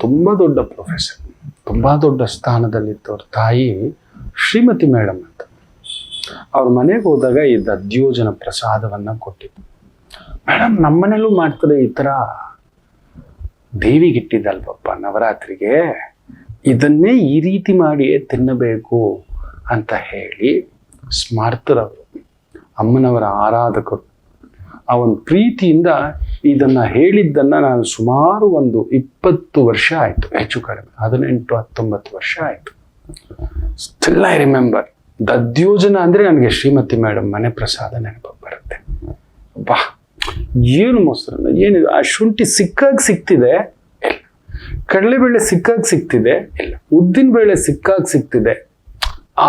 ತುಂಬ ದೊಡ್ಡ ಪ್ರೊಫೆಸರ್ ತುಂಬ ದೊಡ್ಡ ಸ್ಥಾನದಲ್ಲಿದ್ದವ್ರ ತಾಯಿ ಶ್ರೀಮತಿ ಮೇಡಮ್ ಅಂತ. ಅವ್ರ ಮನೆಗೆ ಹೋದಾಗ ಈ ದದ್ಯೋಜನ ಪ್ರಸಾದವನ್ನ ಕೊಟ್ಟಿದ್ದು. ಮೇಡಮ್ ನಮ್ಮನೇಲೂ ಮಾಡ್ತಾರೆ ಈ ಥರ ದೇವಿಗಿಟ್ಟಿದ್ದಲ್ವಪ್ಪ ನವರಾತ್ರಿಗೆ? ಇದನ್ನೇ ಈ ರೀತಿ ಮಾಡಿಯೇ ತಿನ್ನಬೇಕು ಅಂತ ಹೇಳಿ ಸ್ಮಾರ್ತರವರು ಅಮ್ಮನವರ ಆರಾಧಕರು. ಆ ಒಂದು ಪ್ರೀತಿಯಿಂದ ಇದನ್ನ ಹೇಳಿದ್ದನ್ನ ನಾನು ಸುಮಾರು ಒಂದು ಇಪ್ಪತ್ತು ವರ್ಷ ಆಯ್ತು, ಹೆಚ್ಚು ಕಡಿಮೆ. ಹದಿನೆಂಟು, ಹತ್ತೊಂಬತ್ತು ವರ್ಷ ಆಯ್ತು. ಸ್ಟಿಲ್ ಐ ರಿಮೆಂಬರ್ ದದ್ಯೋಜನ ಅಂದ್ರೆ ನನಗೆ ಶ್ರೀಮತಿ ಮೇಡಮ್ ಮನೆ ಪ್ರಸಾದ ನೆನಪು ಬರುತ್ತೆ. ಬಾ, ಏನು ಮೊಸರನ್ನ ಏನಿದೆ ಆ ಶುಂಠಿ ಸಿಕ್ಕಾಗ ಸಿಕ್ತಿದೆ? ಇಲ್ಲ. ಕಡಲೆಬೇಳೆ ಸಿಕ್ಕಾಗ ಸಿಕ್ತಿದೆ? ಇಲ್ಲ. ಉದ್ದಿನ ಬೇಳೆ ಸಿಕ್ಕಾಗ ಸಿಕ್ತಿದೆ? ಆ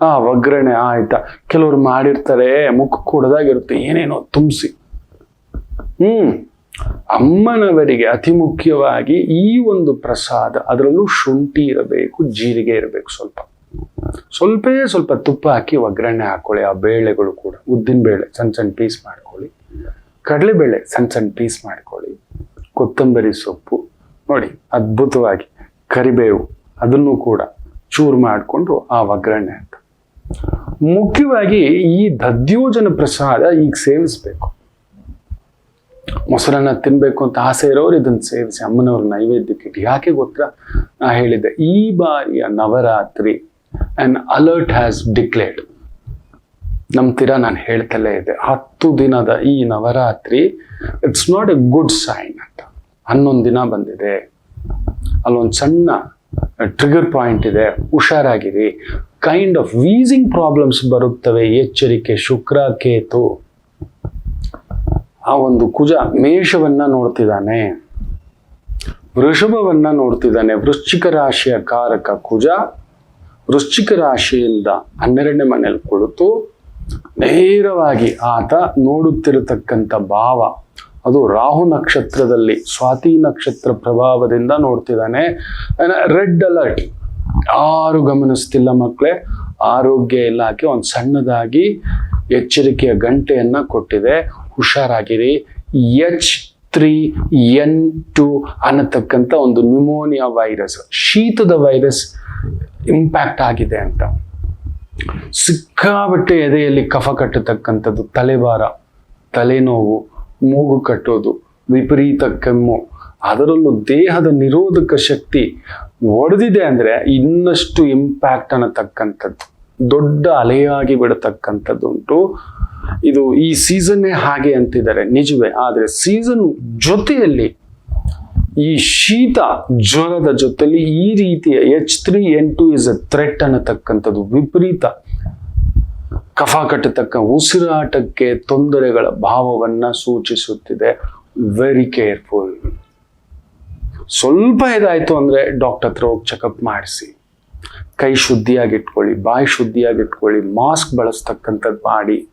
ಆ ಒಗ್ಗರಣೆ ಆಯ್ತಾ. ಕೆಲವರು ಮಾಡಿರ್ತಾರೆ, ಮುಖ ಕೂಡದಾಗಿರುತ್ತೆ, ಏನೇನೋ ತುಂಬಿಸಿ. ಹ್ಮ್. ಅಮ್ಮನವರಿಗೆ ಅತಿ ಮುಖ್ಯವಾಗಿ ಈ ಒಂದು ಪ್ರಸಾದ, ಅದರಲ್ಲೂ ಶುಂಠಿ ಇರಬೇಕು, ಜೀರಿಗೆ ಇರಬೇಕು ಸ್ವಲ್ಪ. ಸ್ವಲ್ಪೇ ಸ್ವಲ್ಪ ತುಪ್ಪ ಹಾಕಿ ಒಗ್ಗರಣೆ ಹಾಕೊಳ್ಳಿ, ಆ ಬೇಳೆಗಳು ಕೂಡ. ಉದ್ದಿನ ಬೇಳೆ, ಸಣ್ಣ ಸಣ್ಣ ಪೀಸ್ ಮಾಡ್ಕೊಳ್ಳಿ. ಕಡಲೆಬೇಳೆ, ಸಣ್ಣ ಸಣ್ಣ ಪೀಸ್ ಮಾಡ್ಕೊಳ್ಳಿ. ಕೊತ್ತಂಬರಿ ಸೊಪ್ಪು, ನೋಡಿ, ಅದ್ಭುತವಾಗಿ. ಕರಿಬೇವು, ಅದನ್ನು ಕೂಡ ಚೂರು ಮಾಡಿಕೊಂಡು ಆ ಒಗ್ಗರಣೆ ಮುಖ್ಯವಾಗಿ ಈ ದದ್ಯೋಜನ ಪ್ರಸಾದ ಈಗ ಸೇವಿಸಬೇಕು. ಮೊಸರನ್ನ ತಿನ್ಬೇಕು ಅಂತ ಆಸೆ ಇರೋರು ಇದನ್ನು ಸೇವಿಸಿ, ಅಮ್ಮನವ್ರ ನೈವೇದ್ಯಕ್ಕೆ ಇಟ್ಟು ಯಾಕೆ ಗೊತ್ತಾ? ನಾ ಹೇಳಿದ್ದೆ, ಈ ಬಾರಿಯ Navaratri an alert has declared ನಂಬ್ತೀರಾ ನಾನು ಹೇಳ್ತಲೇ ಇದೆ ಹತ್ತು ದಿನದ ಈ Navaratri it's not a good sign ಅಂತ. ಹನ್ನೊಂದು ದಿನ ಬಂದಿದೆ. ಅಲ್ಲೊಂದು ಸಣ್ಣ ಟ್ರಿಗರ್ ಪಾಯಿಂಟ್ ಇದೆ, ಹುಷಾರಾಗಿರಿ. ಕೈಂಡ್ ಆಫ್ ವೀಸಿಂಗ್ ಪ್ರಾಬ್ಲಮ್ಸ್ ಬರುತ್ತವೆ, ಎಚ್ಚರಿಕೆ, ಶುಕ್ರ, ಕೇತು. ಆ ಒಂದು ಕುಜ ಮೇಷವನ್ನ ನೋಡ್ತಿದ್ದಾನೆ. ವೃಷಭವನ್ನ ನೋಡ್ತಿದ್ದಾನೆ. ವೃಶ್ಚಿಕ ರಾಶಿಯ ಕಾರಕ ಕುಜ ವೃಶ್ಚಿಕ ರಾಶಿಯಿಂದ ಹನ್ನೆರಡನೇ ಮನೆಯಲ್ಲಿ ಕುಳಿತು ನೇರವಾಗಿ ಆತ ನೋಡುತ್ತಿರತಕ್ಕಂಥ ಭಾವ ಅದು ರಾಹು ನಕ್ಷತ್ರದಲ್ಲಿ, ಸ್ವಾತಿ ನಕ್ಷತ್ರ ಪ್ರಭಾವದಿಂದ ನೋಡ್ತಿದ್ದಾನೆ. Red alert. ಯಾರು ಗಮನಿಸ್ತಿಲ್ಲ ಮಕ್ಕಳೇ ಆರೋಗ್ಯ ಇಲಾಖೆ ಒಂದು ಸಣ್ಣದಾಗಿ ಎಚ್ಚರಿಕೆಯ ಗಂಟೆಯನ್ನು ಕೊಟ್ಟಿದೆ. ಹುಷಾರಾಗಿರಿ. ಎಚ್ ತ್ರೀ ಎನ್ ಟು ಅನ್ನತಕ್ಕಂಥ ಒಂದು ನ್ಯೂಮೋನಿಯಾ ವೈರಸ್, ಶೀತದ ವೈರಸ್ ಇಂಪ್ಯಾಕ್ಟ್ ಆಗಿದೆ ಅಂತ. ಸಿಕ್ಕಾಬಟ್ಟೆ ಎದೆಯಲ್ಲಿ ಕಫ ಕಟ್ಟತಕ್ಕಂಥದ್ದು, ತಲೆಭಾರ, ತಲೆನೋವು ಮೂಗು ಕಟ್ಟೋದು, ವಿಪರೀತ ಕೆಮ್ಮು. ಅದರಲ್ಲೂ ದೇಹದ ನಿರೋಧಕ ಶಕ್ತಿ ಒಡೆದಿದೆ ಅಂದರೆ ಇನ್ನಷ್ಟು ಇಂಪ್ಯಾಕ್ಟ್ ಅನ್ನತಕ್ಕಂಥದ್ದು ದೊಡ್ಡ ಅಲೆಯಾಗಿ ಬಿಡತಕ್ಕಂಥದ್ದುಂಟು ಇದು ಈ ಸೀಸನ್ನೇ ಹಾಗೆ ಅಂತಿದ್ದಾರೆ. ನಿಜವೇ, ಆದರೆ ಸೀಸನ್ ಜೊತೆಯಲ್ಲಿ ಈ ಶೀತ ಜ್ವರದ ಜೊತೆಯಲ್ಲಿ ಈ ರೀತಿಯ H three N two is a threat ಅನ್ನತಕ್ಕಂಥದ್ದು ವಿಪರೀತ. ಕಫ ಕಟ್ಟತಕ್ಕ ಉಸಿರಾಟಕ್ಕೆ ತೊಂದರೆಗಳ ಭಾವವನ್ನು ಸೂಚಿಸುತ್ತಿದೆ. ವೆರಿ ಕೇರ್ಫುಲ್ ಸ್ವಲ್ಪ ಇದಾಯಿತು ಅಂದ್ರೆ ಡಾಕ್ಟರ್ ಹತ್ರ ಹೋಗಿ ಚೆಕಪ್ ಮಾಡಿಸಿ. ಕೈ ಶುದ್ಧಿಯಾಗಿ ಇಟ್ಕೊಳ್ಳಿ ಬಾಯಿ ಶುದ್ಧಿಯಾಗಿಟ್ಕೊಳ್ಳಿ ಮಾಸ್ಕ್ ಬಳಸ್ತಕ್ಕಂಥದ್ದು ಮಾಡಿ.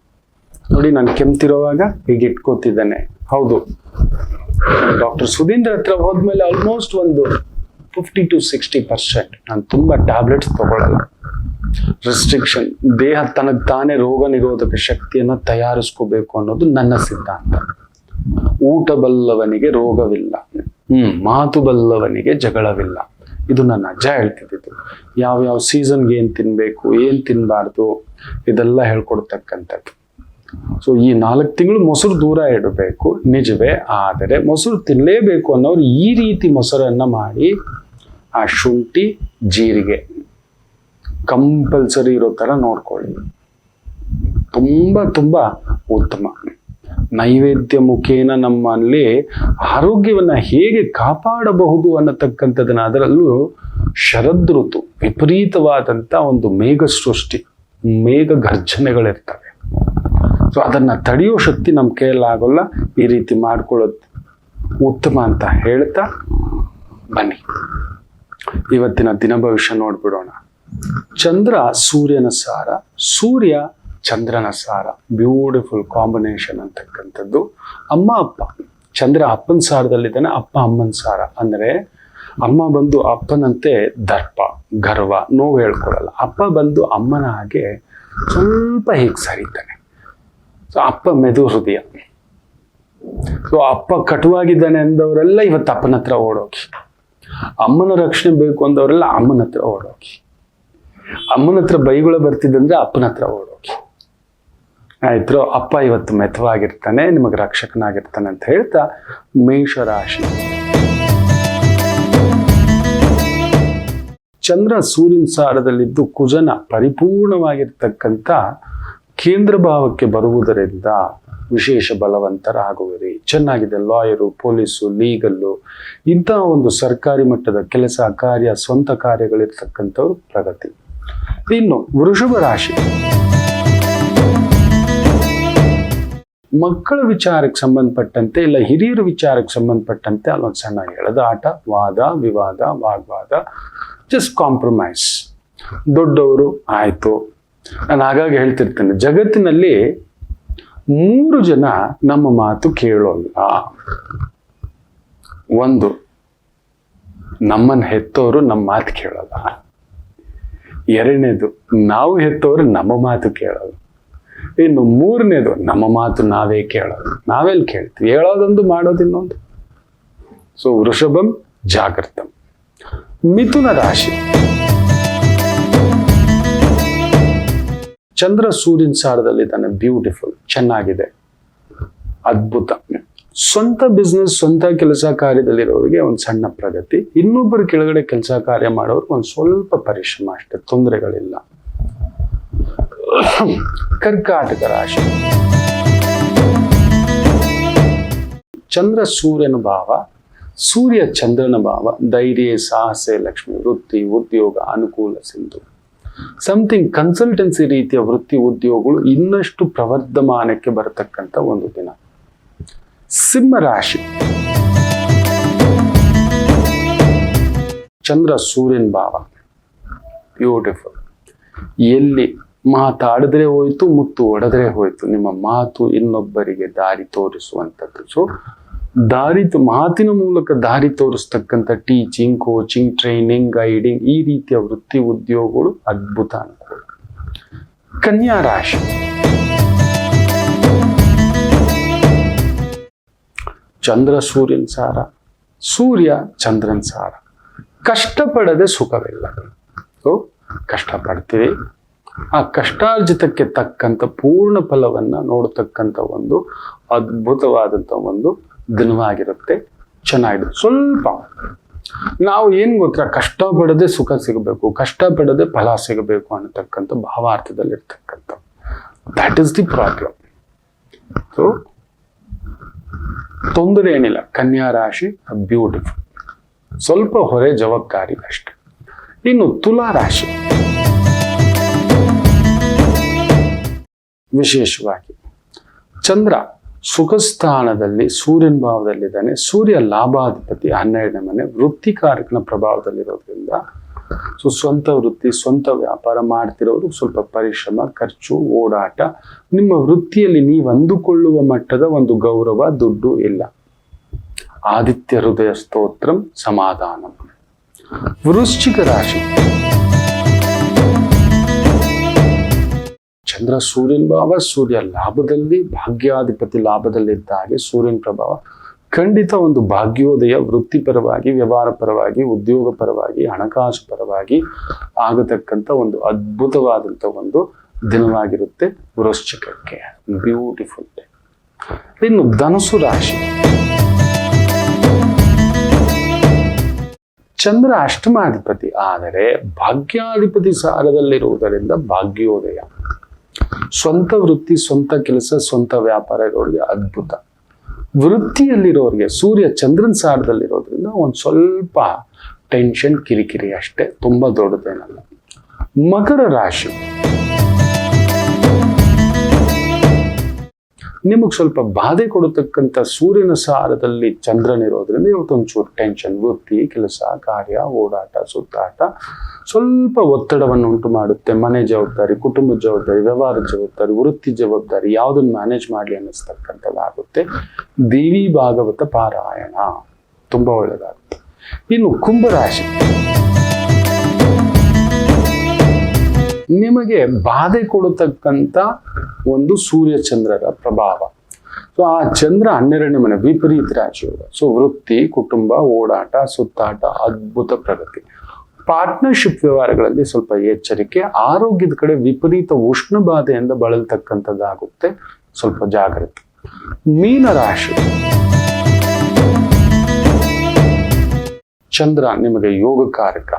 ನೋಡಿ, ನಾನು ಕೆಮ್ತಿರೋವಾಗ ಹೀಗೆ ಇಟ್ಕೋತಿದ್ದೇನೆ. ಹೌದು. ಡಾಕ್ಟರ್ ಸುಧೀಂದ್ರ ಹತ್ರ ಹೋದ್ಮೇಲೆ ಆಲ್ಮೋಸ್ಟ್ ಒಂದು ಫಿಫ್ಟಿ ಟು ಸಿಕ್ಸ್ಟಿ ಪರ್ಸೆಂಟ್ ನಾನು ತುಂಬ ಟ್ಯಾಬ್ಲೆಟ್ಸ್ ತಗೊಳ್ಳಲ್ಲ ರೆಸ್ಟ್ರಿಕ್ಷನ್ ದೇಹ ತನಗೆ ತಾನೇ ರೋಗ ನಿರೋಧಕ ಶಕ್ತಿಯನ್ನು ತಯಾರಿಸ್ಕೋಬೇಕು ಅನ್ನೋದು ನನ್ನ ಸಿದ್ಧಾಂತ. ಊಟ ಬಲ್ಲವನಿಗೆ ರೋಗವಿಲ್ಲ. ಹ್ಮ್. ಮಾತು ಬಲ್ಲವನಿಗೆ ಜಗಳವಿಲ್ಲ. ಇದು ನನ್ನ ಅಜ್ಜ ಹೇಳ್ತಿದ್ದಿದ್ದು ಯಾವ ಯಾವ ಸೀಸನ್ಗೆ ಏನು ತಿನ್ನಬೇಕು ಏನು ತಿನ್ನಬಾರ್ದು ಇದೆಲ್ಲ ಹೇಳ್ಕೊಡ್ತಕ್ಕಂಥದ್ದು. ಸೊ ಈ ನಾಲ್ಕು ತಿಂಗಳು ಮೊಸರು ದೂರ ಇಡಬೇಕು ನಿಜವೇ ಆದರೆ ಮೊಸರು ತಿನ್ನಲೇಬೇಕು ಅನ್ನೋರು ಈ ರೀತಿ ಮೊಸರನ್ನ ಮಾಡಿ ಆ ಶುಂಠಿ, ಜೀರಿಗೆ. ಕಂಪಲ್ಸರಿ ಇರೋ ಥರ ನೋಡ್ಕೊಳ್ಳಿ. ತುಂಬ ತುಂಬ ಉತ್ತಮ. ನೈವೇದ್ಯ ಮುಖೇನ ನಮ್ಮಲ್ಲಿ ಆರೋಗ್ಯವನ್ನ ಹೇಗೆ ಕಾಪಾಡಬಹುದು ಅನ್ನತಕ್ಕಂಥದ್ದನ್ನ ಅದರಲ್ಲೂ ಶರದ್ ಋತು, ವಿಪರೀತವಾದಂಥ ಒಂದು ಮೇಘ ಸೃಷ್ಟಿ ಮೇಘ ಗರ್ಜನೆಗಳಿರ್ತವೆ ಸೊ ಅದನ್ನ ತಡೆಯೋ ಶಕ್ತಿ ನಮ್ಮ ಕೈಯಲ್ಲಾಗೋಲ್ಲ ಈ ರೀತಿ ಮಾಡ್ಕೊಳ್ಳೋದು ಉತ್ತಮ ಅಂತ ಹೇಳ್ತಾ ಬನ್ನಿ. ಇವತ್ತಿನ ದಿನ ಭವಿಷ್ಯ ನೋಡ್ಬಿಡೋಣ. ಚಂದ್ರ ಸೂರ್ಯನ ಸಾರ, ಸೂರ್ಯ ಚಂದ್ರನ ಸಾರ. ಬ್ಯೂಟಿಫುಲ್ ಕಾಂಬಿನೇಷನ್ ಅಂತಕ್ಕಂಥದ್ದು. ಅಮ್ಮ, ಅಪ್ಪ. ಚಂದ್ರ ಅಪ್ಪನ ಸಾರದಲ್ಲಿದ್ದಾನೆ, ಅಪ್ಪ ಅಮ್ಮನ ಸಾರ. ಅಂದರೆ ಅಮ್ಮ ಬಂದು ಅಪ್ಪನಂತೆ ದರ್ಪ, ಗರ್ವ, ನೋವು ಹೇಳ್ಕೊಡಲ್ಲ. ಅಪ್ಪ ಬಂದು ಅಮ್ಮನ ಹಾಗೆ ಸ್ವಲ್ಪ ಹೀಗೆ ಸರಿತಾನೆ. ಸೊ ಅಪ್ಪ ಮೆದು ಹೃದಯ. ಸೊ ಅಪ್ಪ ಕಟುವಾಗಿದ್ದಾನೆ ಅಂದವರೆಲ್ಲ ಇವತ್ತು ಅಪ್ಪನ ಹತ್ರ ಓಡೋಗಿ. ಅಮ್ಮನ ರಕ್ಷಣೆ ಬೇಕು ಅಂದವರೆಲ್ಲ ಅಮ್ಮನ ಹತ್ರ ಓಡೋಗಿ ಅಮ್ಮನ ಹತ್ರ ಬೈಗುಳ ಬರ್ತಿದ್ದಂದ್ರೆ ಅಪ್ಪನ ಹತ್ರ ಓಡೋಗಿ ಆಯ್ತು ಅಪ್ಪ ಇವತ್ತು ಮೆಥವಾಗಿರ್ತಾನೆ ನಿಮಗೆ ರಕ್ಷಕನಾಗಿರ್ತಾನೆ ಅಂತ ಹೇಳ್ತಾ ಮೇಷರಾಶಿ. ಚಂದ್ರ ಸೂರ್ಯನ ಸಾರದಲ್ಲಿದ್ದು ಕುಜನ ಪರಿಪೂರ್ಣವಾಗಿರ್ತಕ್ಕಂಥ ಕೇಂದ್ರ ಭಾವಕ್ಕೆ ಬರುವುದರಿಂದ ವಿಶೇಷ ಬಲವಂತರಾಗುವಿರಿ. ಚೆನ್ನಾಗಿದೆ, ಲಾಯರು, ಪೊಲೀಸು, ಲೀಗಲ್ಲು ಇಂತಹ ಒಂದು ಸರ್ಕಾರಿ ಮಟ್ಟದ ಕೆಲಸ, ಕಾರ್ಯ, ಸ್ವಂತ ಕಾರ್ಯಗಳಿರ್ತಕ್ಕಂಥವ್ರು ಪ್ರಗತಿ. ಇನ್ನು ವೃಷಭ ರಾಶಿ. ಮಕ್ಕಳ ವಿಚಾರಕ್ಕೆ ಸಂಬಂಧಪಟ್ಟಂತೆ ಇಲ್ಲ, ಹಿರಿಯರ ವಿಚಾರಕ್ಕೆ ಸಂಬಂಧಪಟ್ಟಂತೆ ಅಲ್ಲೊಂದು ಸಣ್ಣ ಎಳೆದಾಟ ವಾದ, ವಿವಾದ, ವಾಗ್ವಾದ ಜಸ್ಟ್ ಕಾಂಪ್ರಮೈಸ್ ದೊಡ್ಡವರು, ಆಯ್ತು. ನಾನು ಹಾಗಾಗಿ ಹೇಳ್ತಿರ್ತೇನೆ, ಜಗತ್ತಿನಲ್ಲಿ ಮೂರು ಜನ ನಮ್ಮ ಮಾತು ಕೇಳೋಲ್ಲ. ಒಂದು ನಮ್ಮನ್ನ ಹೆತ್ತೋರು ನಮ್ಮ ಮಾತು ಕೇಳಲ್ಲ. ಎರಡನೇದು, ನಾವು ಹೆತ್ತವರು ನಮ್ಮ ಮಾತು ಕೇಳಲ್ಲ. ಇನ್ನು ಮೂರನೇದು, ನಮ್ಮ ಮಾತು ನಾವೇ ಕೇಳೋದು ನಾವೆಲ್ಲಿ ಕೇಳ್ತೀವಿ? ಹೇಳೋದೊಂದು ಮಾಡೋದಿನ್ನೊಂದು ಸೊ ವೃಷಭಂ ಜಾಗೃತಂ. ಮಿಥುನ ರಾಶಿ. ಚಂದ್ರ ಸೂರ್ಯನ ಸಾರದಲ್ಲಿದ್ದಾನೆ ಬ್ಯೂಟಿಫುಲ್ ಚೆನ್ನಾಗಿದೆ. ಅದ್ಭುತ. ಸ್ವಂತ ಬಿಸ್ನೆಸ್ ಸ್ವಂತ ಕೆಲಸ ಕಾರ್ಯದಲ್ಲಿರೋರಿಗೆ ಒಂದು ಸಣ್ಣ ಪ್ರಗತಿ. ಇನ್ನೊಬ್ಬರ ಕೆಳಗಡೆ ಕೆಲಸ ಕಾರ್ಯ ಮಾಡೋರಿಗೆ ಒಂದು ಸ್ವಲ್ಪ ಪರಿಶ್ರಮ ಅಷ್ಟೇ, ತೊಂದರೆಗಳಿಲ್ಲ. ಕರ್ಕಾಟಕ ರಾಶಿ. ಚಂದ್ರ ಸೂರ್ಯನ ಭಾವ, ಸೂರ್ಯ ಚಂದ್ರನ ಭಾವ, ಧೈರ್ಯ, ಸಾಹಸ, ಲಕ್ಷ್ಮಿ, ವೃತ್ತಿ, ಉದ್ಯೋಗ, ಅನುಕೂಲ, ಸಿಂಧು. ಸಮಥಿಂಗ್ ಕನ್ಸಲ್ಟೆನ್ಸಿ ರೀತಿಯ ವೃತ್ತಿ ಉದ್ಯೋಗಗಳು ಇನ್ನಷ್ಟು ಪ್ರವರ್ಧಮಾನಕ್ಕೆ ಬರತಕ್ಕಂಥ ಒಂದು ದಿನ. ಸಿಂಹರಾಶಿ ಚಂದ್ರ ಸೂರ್ಯನ ಭಾವ. ಬ್ಯೂಟಿಫುಲ್ ಎಲ್ಲಿ ಮಾತಾಡಿದ್ರೆ ಹೋಯ್ತು, ಮುತ್ತು ಒಡೆದ್ರೆ ಹೋಯ್ತು. ನಿಮ್ಮ ಮಾತು ಇನ್ನೊಬ್ಬರಿಗೆ ದಾರಿ ತೋರಿಸುವಂಥದ್ದು. ಸೊ ದಾರಿ ಮಾತಿನ ಮೂಲಕ ದಾರಿ ತೋರಿಸ್ತಕ್ಕಂಥ ಟೀಚಿಂಗ್ ಕೋಚಿಂಗ್ ಟ್ರೈನಿಂಗ್ ಗೈಡಿಂಗ್ ಈ ರೀತಿಯ ವೃತ್ತಿ ಉದ್ಯೋಗಗಳು ಅದ್ಭುತ ಅನುಕೂಲ ಕನ್ಯಾ ರಾಶಿ. ಚಂದ್ರ ಸೂರ್ಯನ ಸಾರ, ಸೂರ್ಯ ಚಂದ್ರನ ಸಾರ. ಕಷ್ಟಪಡದೆ ಸುಖವಿಲ್ಲ. ಸೊ ಕಷ್ಟಪಡ್ತೀವಿ ಆ ಕಷ್ಟಾರ್ಜಿತಕ್ಕೆ ತಕ್ಕಂಥ ಪೂರ್ಣ ಫಲವನ್ನ ನೋಡತಕ್ಕಂಥ ಒಂದು ಅದ್ಭುತವಾದಂಥ ಒಂದು ದಿನವಾಗಿರುತ್ತೆ ಚೆನ್ನಾಗಿದೆ. ಸ್ವಲ್ಪ ನಾವು ಏನ್ ಗೊತ್ತಾ, ಕಷ್ಟಪಡದೆ ಸುಖ ಸಿಗಬೇಕು, ಕಷ್ಟಪಡದೆ ಫಲ ಸಿಗಬೇಕು ಅನ್ನತಕ್ಕಂಥ ಭಾವಾರ್ಥದಲ್ಲಿ ಇರ್ತಕ್ಕಂಥ that is the problem so ತೊಂದರೆ ಏನಿಲ್ಲ. ಕನ್ಯಾ ರಾಶಿ ಬ್ಯೂಟಿಫುಲ್ ಸ್ವಲ್ಪ ಹೊರೆ ಜವಾಬ್ದಾರಿ ಅಷ್ಟೆ. ಇನ್ನು ತುಲಾ ರಾಶಿ. ವಿಶೇಷವಾಗಿ ಚಂದ್ರ ಸುಖಸ್ಥಾನದಲ್ಲಿ ಸೂರ್ಯನ ಭಾವದಲ್ಲಿದ್ದಾನೆ. ಸೂರ್ಯ ಲಾಭಾಧಿಪತಿ ಹನ್ನೆರಡನೇ ಮನೆ ವೃತ್ತಿಕಾರಕನ ಪ್ರಭಾವದಲ್ಲಿರೋದ್ರಿಂದ ಸೊ ಸ್ವಂತ ವೃತ್ತಿ, ಸ್ವಂತ ವ್ಯಾಪಾರ ಮಾಡ್ತಿರೋರು ಸ್ವಲ್ಪ ಪರಿಶ್ರಮ, ಖರ್ಚು, ಓಡಾಟ. ನಿಮ್ಮ ವೃತ್ತಿಯಲ್ಲಿ ನೀವು ಅಂದುಕೊಳ್ಳುವ ಮಟ್ಟದ ಒಂದು ಗೌರವ, ದುಡ್ಡು ಇಲ್ಲ. ಆದಿತ್ಯ ಹೃದಯ ಸ್ತೋತ್ರಂ ಸಮಾಧಾನಂ. ವೃಶ್ಚಿಕ ರಾಶಿ. ಚಂದ್ರ ಸೂರ್ಯನ ಭಾವ, ಸೂರ್ಯ ಲಾಭದಲ್ಲಿ, ಭಾಗ್ಯಾಧಿಪತಿ ಲಾಭದಲ್ಲಿದ್ದ ಹಾಗೆ ಸೂರ್ಯನ ಪ್ರಭಾವ. ಖಂಡಿತ ಒಂದು ಭಾಗ್ಯೋದಯ ವೃತ್ತಿಪರವಾಗಿ, ವ್ಯವಹಾರ ಪರವಾಗಿ, ಉದ್ಯೋಗ ಪರವಾಗಿ, ಹಣಕಾಸು ಪರವಾಗಿ ಆಗತಕ್ಕಂಥ ಒಂದು ಅದ್ಭುತವಾದಂಥ ಒಂದು ದಿನವಾಗಿರುತ್ತೆ ವೃಶ್ಚಿಕಕ್ಕೆ. ಬ್ಯೂಟಿಫುಲ್ ಡೇ ಇನ್ನು ಧನುಸು ರಾಶಿ. ಚಂದ್ರ ಅಷ್ಟಮಾಧಿಪತಿ, ಆದರೆ ಭಾಗ್ಯಾಧಿಪತಿ ಸಾರದಲ್ಲಿರುವುದರಿಂದ ಭಾಗ್ಯೋದಯ. ಸ್ವಂತ ವೃತ್ತಿ, ಸ್ವಂತ ಕೆಲಸ, ಸ್ವಂತ ವ್ಯಾಪಾರ ಇರೋರಿಗೆ ಅದ್ಭುತ. ವೃತ್ತಿಯಲ್ಲಿರೋರಿಗೆ, ಸೂರ್ಯ ಚಂದ್ರನ ಸಾರದಲ್ಲಿರೋದ್ರಿಂದ ಒಂದು ಸ್ವಲ್ಪ ಟೆನ್ಷನ್ ಕಿರಿಕಿರಿ ಅಷ್ಟೇ, ತುಂಬಾ ದೊಡ್ಡದೇನಲ್ಲ. ಮಕರ ರಾಶಿ. ನಿಮಗೆ ಸ್ವಲ್ಪ ಬಾಧೆ ಕೊಡತಕ್ಕಂಥ ಸೂರ್ಯನ ಸಾರದಲ್ಲಿ ಚಂದ್ರನಿರೋದ್ರಿಂದ ಇವತ್ತೊಂಚೂರು ಟೆನ್ಷನ್ ವೃತ್ತಿ, ಕೆಲಸ, ಕಾರ್ಯ, ಓಡಾಟ, ಸುತ್ತಾಟ ಸ್ವಲ್ಪ ಒತ್ತಡವನ್ನು ಉಂಟು ಮಾಡುತ್ತೆ. ಮನೆ ಜವಾಬ್ದಾರಿ ಕುಟುಂಬದ ಜವಾಬ್ದಾರಿ, ವ್ಯವಹಾರ ಜವಾಬ್ದಾರಿ, ವೃತ್ತಿ ಜವಾಬ್ದಾರಿ ಯಾವುದನ್ನು ಮ್ಯಾನೇಜ್ ಮಾಡಲಿ ಅನ್ನಿಸ್ತಕ್ಕಂಥದ್ದಾಗುತ್ತೆ. ದೇವಿ ಭಾಗವತ ಪಾರಾಯಣ. ತುಂಬಾ ಒಳ್ಳೆಯದಾಗುತ್ತೆ ಇನ್ನು ಕುಂಭರಾಶಿ. ನಿಮಗೆ ಬಾಧೆ ಕೊಡತಕ್ಕಂಥ ಒಂದು ಸೂರ್ಯ ಚಂದ್ರರ ಪ್ರಭಾವ. ಸೊ ಆ ಚಂದ್ರ ಹನ್ನೆರಡನೇ ಮನೆ, ವಿಪರೀತ ರಾಶಿಯೋಗ ಸೊ ವೃತ್ತಿ, ಕುಟುಂಬ, ಓಡಾಟ, ಸುತ್ತಾಟ, ಅದ್ಭುತ ಪ್ರಗತಿ. ಪಾರ್ಟ್ನರ್ಶಿಪ್ ವ್ಯವಹಾರಗಳಲ್ಲಿ ಸ್ವಲ್ಪ ಎಚ್ಚರಿಕೆ, ಆರೋಗ್ಯದ ಕಡೆ ವಿಪರೀತ ಉಷ್ಣ ಬಾಧೆಯಿಂದ ಬಳಲ್ತಕ್ಕಂಥದ್ದಾಗುತ್ತೆ. ಸ್ವಲ್ಪ ಜಾಗ್ರತೆ. ಮೀನ ರಾಶಿ. ಚಂದ್ರ ನಿಮಗೆ ಯೋಗಕಾರಕ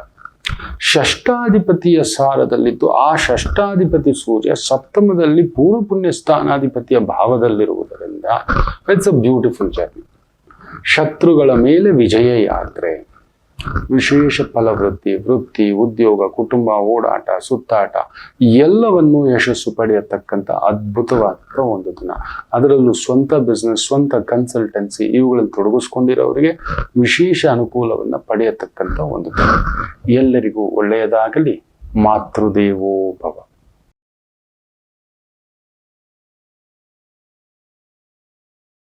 ಷಷ್ಟಾಧಿಪತಿಯ ಸಾರದಲ್ಲಿದ್ದು, ಆ ಷಷ್ಟಾಧಿಪತಿ ಸೂರ್ಯ ಸಪ್ತಮದಲ್ಲಿ ಪೂರ್ವ ಪುಣ್ಯ ಸ್ಥಾನಾಧಿಪತಿಯ ಭಾವದಲ್ಲಿರುವುದರಿಂದ ಇಟ್ಸ್ ಅ ಬ್ಯೂಟಿಫುಲ್ ಜರ್ನಿ ಶತ್ರುಗಳ ಮೇಲೆ ವಿಜಯ ಯಾತ್ರೆ. ವಿಶೇಷ ಫಲವೃದ್ಧಿ ವೃತ್ತಿ, ಉದ್ಯೋಗ, ಕುಟುಂಬ, ಓಡಾಟ, ಸುತ್ತಾಟ, ಎಲ್ಲವನ್ನು ಯಶಸ್ಸು ಪಡೆಯತಕ್ಕಂಥ ಅದ್ಭುತವಾದ ಒಂದು ದಿನ. ಅದರಲ್ಲೂ ಸ್ವಂತ ಬಿಸ್ನೆಸ್ ಸ್ವಂತ ಕನ್ಸಲ್ಟೆನ್ಸಿ ಇವುಗಳನ್ನು ತೊಡಗಿಸ್ಕೊಂಡಿರೋರಿಗೆ ವಿಶೇಷ ಅನುಕೂಲವನ್ನು ಪಡೆಯತಕ್ಕಂಥ ಒಂದು ದಿನ. ಎಲ್ಲರಿಗೂ ಒಳ್ಳೆಯದಾಗಲಿ, ಮಾತೃದೇವೋ ಭವ.